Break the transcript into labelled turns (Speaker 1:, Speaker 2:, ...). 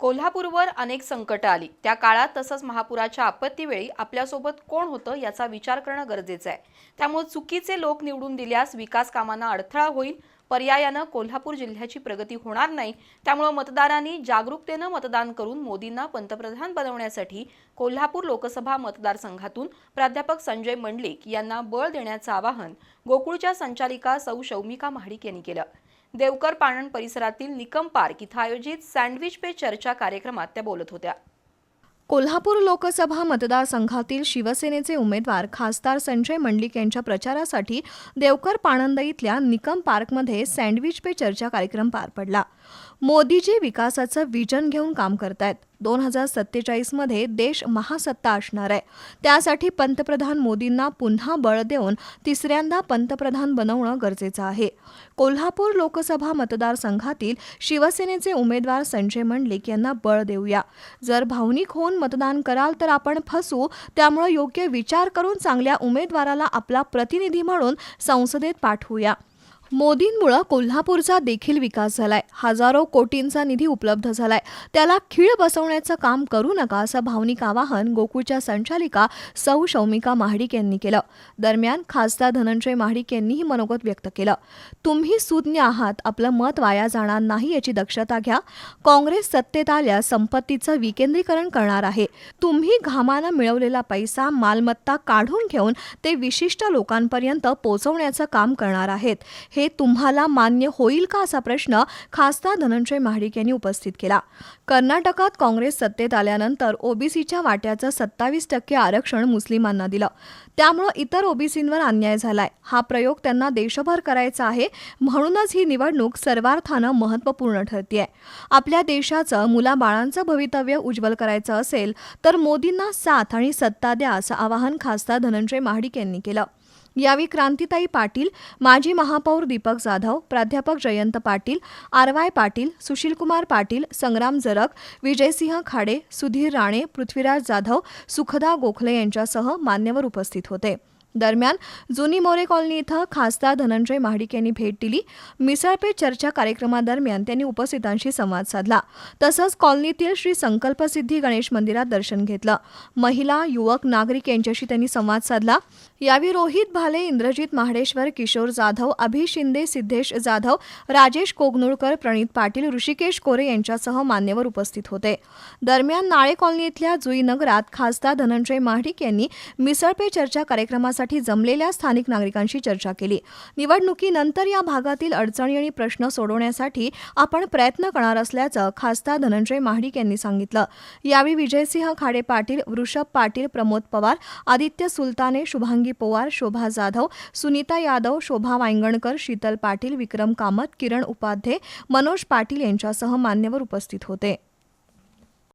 Speaker 1: कोल्हापूरवर अनेक संकटं आली. त्या काळात तसंच महापुराच्या आपत्तीवेळी आपल्यासोबत कोण होतं याचा विचार करणं गरजेचं आहे. त्यामुळे चुकीचे लोक निवडून दिल्यास विकास कामांना अडथळा होईल पर्यायानं कोल्हापूर जिल्ह्याची प्रगती होणार नाही. त्यामुळे मतदारांनी जागरूकतेनं मतदान करून मोदींना पंतप्रधान बनवण्यासाठी कोल्हापूर लोकसभा मतदारसंघातून प्राध्यापक संजय मंडलिक यांना बळ देण्याचं आवाहन गोकुळच्या संचालिका सौ शौमिका महाडिक यांनी केलं. देवकर पाणन परिसरातील निकम पार्क इथं आयोजित सँडविच पे चर्चा कार्यक्रमात त्या बोलत होत्या.
Speaker 2: कोल्हापूर लोकसभा मतदारसंघातील शिवसेनेचे उमेदवार खासदार संजय मंडलिक यांच्या प्रचारासाठी देवकर पाणंद इथल्या निकम पार्कमध्ये सँडविच पे चर्चा कार्यक्रम पार पडला. मोदीजी विकासाचं विजन घेऊन काम करतायत. दोन हजार सत्तेचाळीसमध्ये देश महासत्ता असणार आहे. त्यासाठी पंतप्रधान मोदींना पुन्हा बळ देऊन तिसऱ्यांदा पंतप्रधान बनवणं गरजेचं आहे. कोल्हापूर लोकसभा मतदारसंघातील शिवसेनेचे उमेदवार संजय मंडलिक यांना बळ देऊया. जर भावनिक होऊन मतदान कराल तर आपण फसू त्यामुळे योग्य विचार करून चांगल्या उमेदवाराला आपला प्रतिनिधी म्हणून संसदेत पाठवूया. मोदींमुळं कोल्हापूरचा देखील विकास झालाय. हजारो कोटींचा निधी उपलब्ध झालाय. त्याला खीळ बसवण्याचं काम करू नका असं भावनिक आवाहन गोकुळच्या संचालिका सौ शौमिका महाडिक यांनी केलं. दरम्यान खासदार धनंजय महाडिक यांनीही मनोगत व्यक्त केलं. तुम्ही सुज्ञ आहात आपलं मत वाया जाणार नाही याची दक्षता घ्या. काँग्रेस सत्तेत आल्यास संपत्तीचं विकेंद्रीकरण करणार आहे. तुम्ही घामानं मिळवलेला पैसा मालमत्ता काढून घेऊन ते विशिष्ट लोकांपर्यंत पोचवण्याचं काम करणार आहेत. हे तुम्हाला मान्य होईल का असा प्रश्न खासदार धनंजय महाडिक यांनी उपस्थित केला. कर्नाटकात काँग्रेस सत्तेत आल्यानंतर ओबीसीच्या वाट्याचं सत्तावीस टक्के आरक्षण मुस्लिमांना दिलं. त्यामुळं इतर ओबीसींवर अन्याय झालाय. हा प्रयोग त्यांना देशभर करायचा आहे म्हणूनच ही निवडणूक सर्वार्थानं महत्त्वपूर्ण ठरतीय. आपल्या देशाचं मुलाबाळांचं भवितव्य उज्ज्वल करायचं असेल तर मोदींना साथ आणि सत्ता द्या असं आवाहन खासदार धनंजय महाडिक यांनी केलं. यावेळी क्रांतिताई पाटील माजी महापौर दीपक जाधव प्राध्यापक जयंत पाटील आर वाय पाटील सुशीलकुमार पाटील संग्राम जरक विजयसिंह खाडे सुधीर राणे पृथ्वीराज जाधव सुखदा गोखले यांच्यासह मान्यवर उपस्थित होते. दरम्यान जुनी मोरे कॉलनी इथं खासदार धनंजय महाडिक यांनी भेट दिली. मिसळपे चर्चा कार्यक्रमादरम्यान त्यांनी उपस्थितांशी संवाद साधला. तसंच कॉलनीतील श्री संकल्पसिद्धी गणेश मंदिरात दर्शन घेतलं. महिला युवक नागरिक यांच्याशी त्यांनी संवाद साधला. यावेळी रोहित भाले इंद्रजित महाडेश्वर किशोर जाधव अभि शिंदे सिद्धेश जाधव राजेश कोगनुळकर प्रणित पाटील ऋषिकेश कोरे यांच्यासह मान्यवर उपस्थित होते. दरम्यान नाळे कॉलनी इथल्या जुई नगरात खासदार धनंजय महाडिक यांनी मिसळपे चर्चा करण्यासाठी जमलेल्या स्थानिक नागरिकांशी चर्चा केली. निवडणुकीनंतर या भागातील अडचणी आणि प्रश्न सोडवण्यासाठी आपण प्रयत्न करणार असल्याचं खासदार धनंजय महाडिक यांनी सांगितलं. यावेळी विजयसिंह खाडे पाटील वृषभ पाटील प्रमोद पवार आदित्य सुलताने शुभांगी पवार शोभा जाधव सुनीता यादव शोभा वांगणकर शीतल पाटील विक्रम कामत किरण उपाध्ये मनोज पाटील यांच्यासह मान्यवर उपस्थित होते.